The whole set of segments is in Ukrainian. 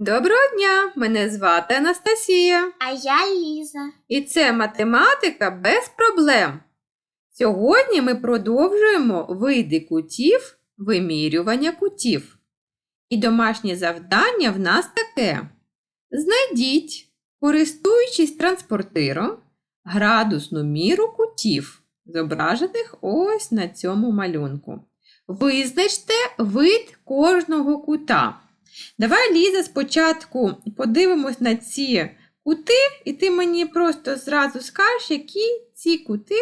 Доброго дня! Мене звати Анастасія. А я Ліза. І це математика без проблем. Сьогодні ми продовжуємо види кутів вимірювання кутів. І домашнє завдання в нас таке: знайдіть, користуючись транспортиром, градусну міру кутів, зображених ось на цьому малюнку. Визначте вид кожного кута. Давай, Ліза, спочатку подивимось на ці кути, і ти мені просто зразу скажеш, які ці кути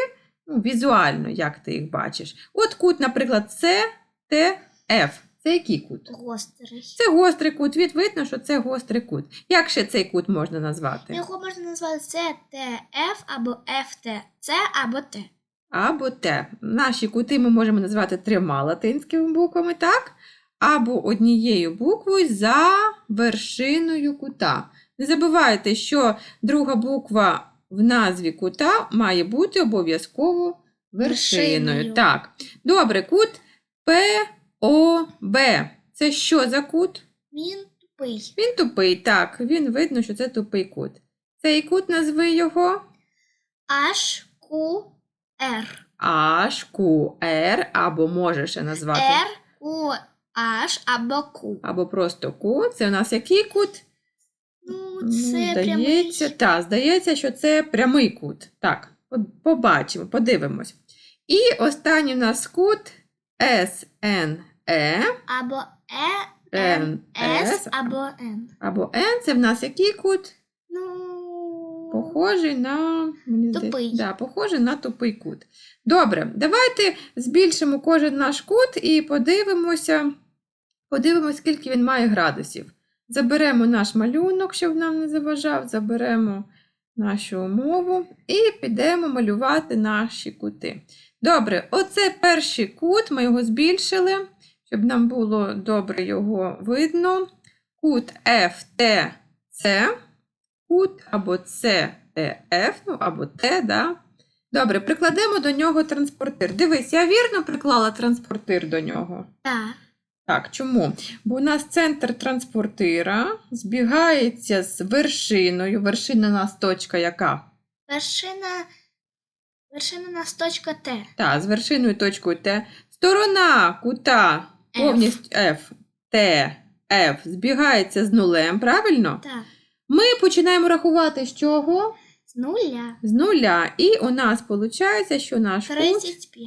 ну, візуально, як ти їх бачиш. От кут, наприклад, С, Т, Ф. Це який кут? Гострий. Це гострий кут. Від видно, що це гострий кут. Як ще цей кут можна назвати? Його можна назвати CTF або FTC або Т. Або Т. Наші кути ми можемо назвати трьома латинськими буквами, так? Або однією буквою за вершиною кута. Не забувайте, що друга буква в назві кута має бути обов'язково вершиною. Вершиною. Так. Добре, кут ПОБ. Це що за кут? Він тупий. Він тупий, так, він видно, що це тупий кут. Цей кут назви його HQR. HQR, або можеш ще назвати. R, Q, H або Q. Або просто кут. Це у нас який кут? Ну, Ну, це здається, прямий. та, здається, що це прямий кут. Так, побачимо, подивимось. І останній у нас кут SNE Або E, N, S або N. або N. Це в нас який кут? Ну, Похожий на Тупий. Да, похожий на тупий кут. Добре, давайте збільшимо кожен наш кут і подивимося, подивимося, скільки він має градусів. Заберемо наш малюнок, щоб нам не заважав, заберемо нашу умову і підемо малювати наші кути. Добре, оце перший кут, ми його збільшили, щоб нам було добре його видно. Кут FTC кут або CTF, ну або Т, да? Добре, прикладемо до нього транспортир. Дивись, я вірно приклала транспортир до нього. Так. Так, чому? Бо у нас центр транспортира збігається з вершиною. Вершина у нас точка яка? Вершина, вершина у нас точка Т. Так, з вершиною точкою Т. Сторона кута повністю F, T, F збігається з нулем, правильно? Так. Ми починаємо рахувати з чого? З нуля. З нуля. І у нас виходить, що наш кут 35.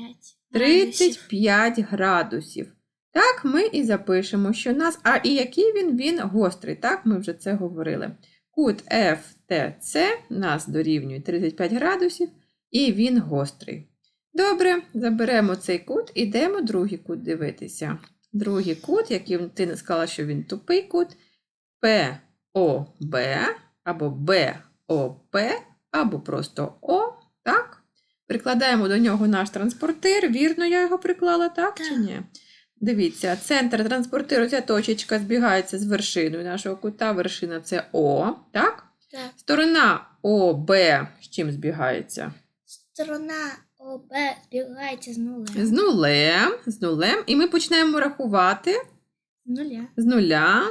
градусів. 35 градусів. Так, ми і запишемо, що у нас. А і який він? Він гострий. Так, ми вже це говорили. Кут FTC нас дорівнює 35 градусів, і він гострий. Добре, заберемо цей кут, ідемо другий кут дивитися. Другий кут, який ти не сказала, що він тупий кут, ПОБ або БОП, або просто О. Так? Прикладаємо до нього наш транспортир. Вірно, я його приклала, так, чи Так. ні? Дивіться, центр транспортиру, ця точечка збігається з вершиною нашого кута. Вершина це О, так? Так. Сторона ОБ з чим збігається? Сторона ОБ збігається з нулем. З нулем, з нулем. І ми почнемо рахувати З нуля. з нуля.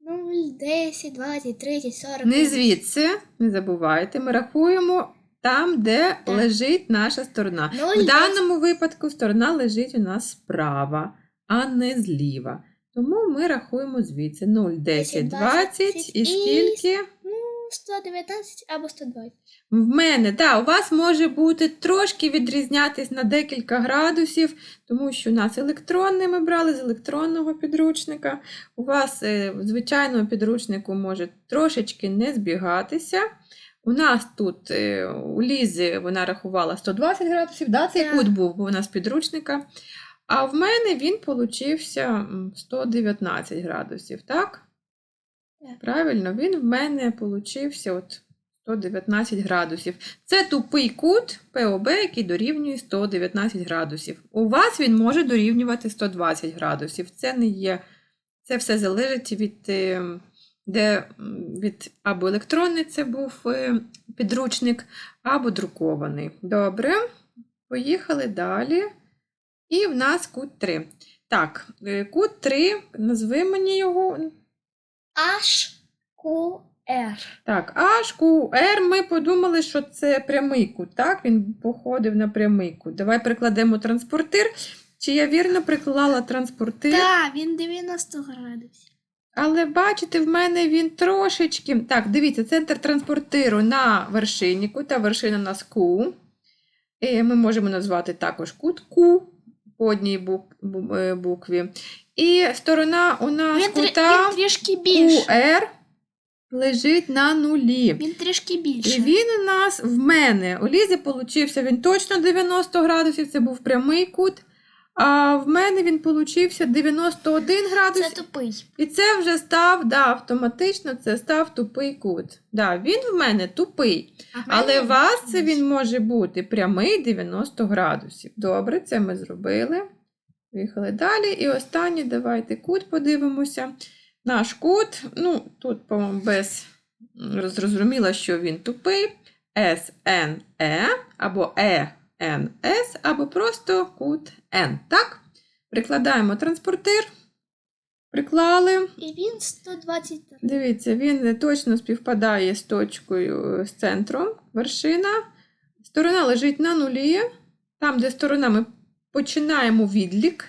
0, 10, 20, 30, 40. Не звідси, не забувайте, ми рахуємо там, де Так. лежить наша сторона. 0, В даному випадку сторона лежить у нас справа, а не зліва. Тому ми рахуємо звідси 0, 10, 20 і скільки? Ну, 119 або 120. В мене, так, у вас може бути трошки відрізнятись на декілька градусів, тому що у нас електронний ми брали з електронного підручника. У вас е, в звичайному підручнику може трошечки не збігатися. У нас тут е, у Лізи вона рахувала 120 градусів, да, цей кут був бо у нас підручника. А в мене він получився 119 градусів, так? Так. Правильно, він в мене получився от 119 градусів. Це тупий кут ПОБ, який дорівнює 119 градусів. У вас він може дорівнювати 120 градусів. Це не є. Це все залежить від, е, де, від або електронний це був е, підручник, або друкований. Добре, поїхали далі. І в нас кут 3. Так, е, кут 3, назви мені його. H, Q, R. Так, H, Q, R ми подумали, що це прямий кут, так? Він походив на прямий кут. Давай прикладемо транспортир. Чи я вірно приклала транспортир? Так, він 90 градусів. Але бачите, в мене він трошечки. Так, дивіться, центр транспортиру на вершині кута, вершина у нас Q. Ми можемо назвати також кут Q по одній бук- е, букві. І сторона у нас Він, кута він трішки більше. QR лежить на нулі. Він трішки І він у нас в мене. У Лізі получився він точно 90 градусів, це був прямий кут. А в мене він получився 91 градус. Це тупий. І це вже став, да, автоматично це став тупий кут. Да, він в мене тупий. А Але у вас це він може бути прямий 90 градусів. Добре, це ми зробили. Поїхали далі. І останній давайте кут подивимося. Наш кут, ну, тут, по-моєму, без зрозуміло, що він тупий. SNE або ENS, або просто кут N. Так? Прикладаємо транспортир. Приклали. І він 123. Дивіться, він точно співпадає з точкою з центром, вершина. Сторона лежить на нулі. Там, де сторона, ми починаємо відлік.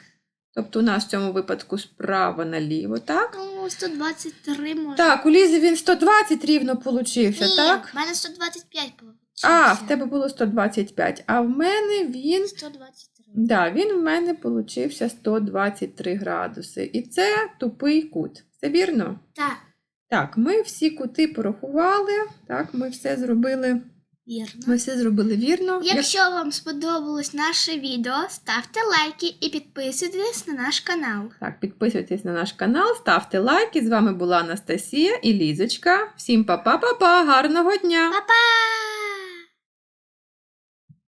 Тобто у нас в цьому випадку справа наліво, так? Ну, 123 може. Так, у Лізі він 120 рівно получився, Ні, так? в мене 125 було. А, в тебе було 125, а в мене він 123. Да, він в мене получився 123 градуси. І це тупий кут. Це вірно? Так, Так, ми всі кути порахували. Так, ми все зробили. вірно. Ми все зробили вірно. Як- Якщо вам сподобалось наше відео, ставте лайки і підписуйтесь на наш канал. Так, підписуйтесь на наш канал, ставте лайки. З вами була Анастасія і Лізочка. Всім па-па-па-па, гарного дня! Па-па!